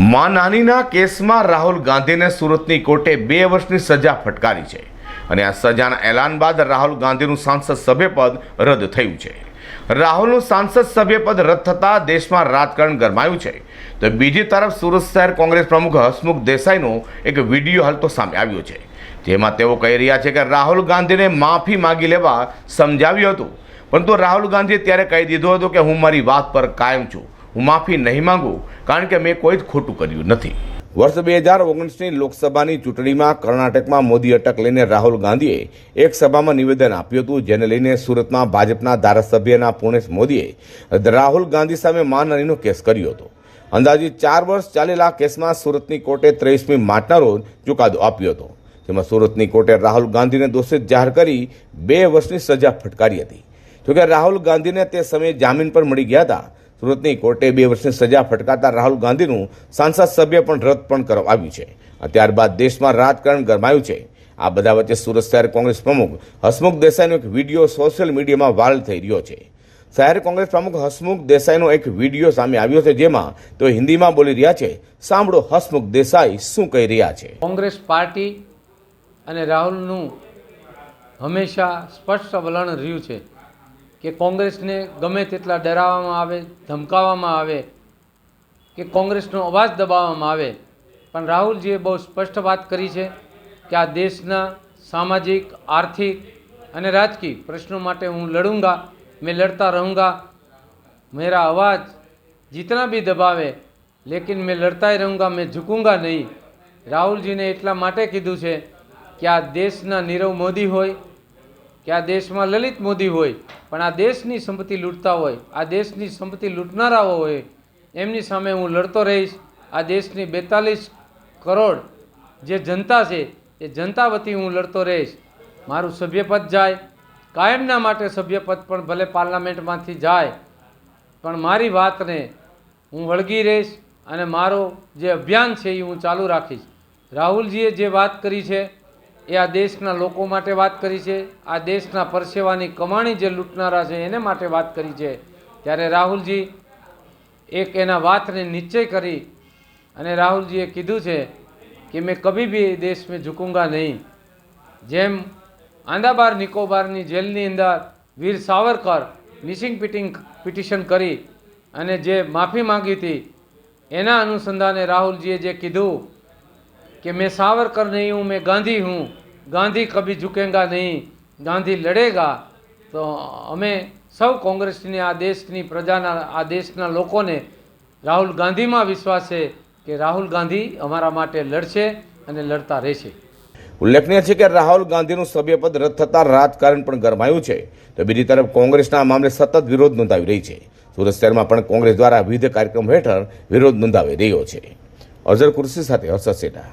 માં નાનીના કેસમાં રાહુલ ગાંધીને સુરતની કોર્ટે બે વર્ષની સજા ફટકારી છે અને આ સજાના એલાન બાદ રાહુલ ગાંધીનું સાંસદ સભ્યપદ રદ થયું છે. રાહુલનું સાંસદ સભ્યપદ રદ થતાં દેશમાં રાજકારણ ગરમાયું છે. તો બીજી તરફ સુરત શહેર કોંગ્રેસ પ્રમુખ હસમુખ દેસાઈનો એક વીડિયો હાલ તો સામે આવ્યો છે. જેમાં તેઓ કહી રહ્યા છે કે રાહુલ ગાંધીને માફી માગી લેવા સમજાવ્યું હતું. પરંતુ રાહુલ ગાંધીએ ત્યારે કહી દીધું હતું કે હું મારી વાત પર કાયમ છું. હું માફી નહીં માંગુ, કારણ કે મેં કોઈ જ ખોટું કર્યું નથી. વર્ષ બે હજાર ઓગણીસની લોકસભાની ચૂંટણીમાં કર્ણાટકમાં મોદી અટક લઈને રાહુલ ગાંધીએ એક સભામાં નિવેદન આપ્યું હતું, જેને લઈને સુરતમાં ભાજપના ધારાસભ્યના પૂર્ણેશ મોદીએ રાહુલ ગાંધી સામે માનહાનીનો કેસ કર્યો હતો. અંદાજિત ચાર વર્ષ ચાલેલા કેસમાં સુરતની કોર્ટે ત્રેવીસમી માર્ચના રોજ ચુકાદો આપ્યો હતો. જેમાં સુરતની કોર્ટે રાહુલ ગાંધીને દોષિત જાહેર કરી બે વર્ષની સજા ફટકારી હતી. જોકે રાહુલ ગાંધીને તે સમયે જામીન પર મળી ગયા હતા સુરતની કોર્ટે બે વર્ષની સજા ફટકારતા રાહુલ ગાંધીનું સાંસદ સભ્ય પણ રદ પણ કરવામાં આવ્યું છે. ત્યારબાદ દેશમાં રાજકારણ ગરમાયું છે. આ બધા વચ્ચે સુરત શહેર કોંગ્રેસ પ્રમુખ હસમુખ દેસાઈનો એક વીડિયો સોશિયલ મીડિયામાં વાયરલ થઈ રહ્યો છે. શહેર કોંગ્રેસ પ્રમુખ હસમુખ દેસાઈનો એક વીડિયો સામે આવ્યો છે જેમાં તેઓ હિન્દીમાં બોલી રહ્યા છે. સાંભળો હસમુખ દેસાઈ શું કહી રહ્યા છે. કોંગ્રેસ પાર્ટી અને રાહુલનું હંમેશા સ્પષ્ટ વલણ રહ્યું છે. કે કોંગ્રેસને ગમે તેટલા ડરાવવામાં આવે, ધમકાવવામાં આવે, કે કોંગ્રેસનો અવાજ દબાવવામાં આવે. પણ રાહુલજીએ બહુ સ્પષ્ટ વાત કરી છે કે આ દેશના સામાજિક, આર્થિક અને રાજકીય પ્રશ્નો માટે હું લડુંગા, મેં લડતા રહુંગા. મેરા અવાજ જીતના બી દબાવે, લેકિન મેં લડતા રહુંગા, મેં ઝૂકુંગા નહીં. રાહુલજીને એટલા માટે કીધું છે કે આ દેશના નીરવ મોદી હોય કે આ દેશમાં લલિત મોદી હોય, પણ આ દેશની સંપત્તિ લૂંટતા હોય, આ દેશની સંપત્તિ લૂંટનારાઓ હોય, એમની સામે હું લડતો રહીશ. આ દેશની બેતાલીસ કરોડ જે જનતા છે, એ જનતા વતી હું લડતો રહીશ. મારું સભ્યપદ જાય, કાયમના માટે સભ્યપદ પણ ભલે પાર્લામેન્ટમાંથી જાય, પણ મારી વાતને હું વળગી રહીશ અને મારો જે અભિયાન છે એ હું ચાલુ રાખીશ. રાહુલજીએ જે વાત કરી છે એ આ દેશના લોકો માટે વાત કરી છે, આ દેશના પરસેવાની કમાણી જે લૂંટનારા છે એને માટે વાત કરી છે. ત્યારે રાહુલજી એક એના વાતને નિશ્ચય કરી અને રાહુલજીએ કીધું છે કે મેં કભી બી દેશ મેં ઝૂકુંગા નહીં. જેમ આંદાબાર નિકોબારની જેલની અંદર વીર સાવરકર મિસિંગ પિટિંગ પિટિશન કરી અને જે માફી માંગી હતી, એના અનુસંધાને રાહુલજીએ જે કીધું કે મેં સાવરકર નહીં હું, મેં ગાંધી હું ગાંધી કભી ઝુકેગા નહીં, ગાંધી લડેગા, તો અમે સૌ કોંગ્રેસની, આ દેશની પ્રજાના, આ દેશના લોકોને રાહુલ ગાંધીમાં વિશ્વાસ છે કે રાહુલ ગાંધી અમારા માટે લડશે અને લડતા રહેશે. ઉલ્લેખનીય છે કે રાહુલ ગાંધીનું સભ્યપદ રદ થતાં રાજકારણ પણ ગરમાયું છે. તો બીજી તરફ કોંગ્રેસના મામલે સતત વિરોધ નોંધાવી રહી છે. સુરત શહેરમાં પણ કોંગ્રેસ દ્વારા વિવિધ કાર્યક્રમ હેઠળ વિરોધ નોંધાવી રહ્યો છે. અઝર કુર્સી સાથે હર્ષદ સેટા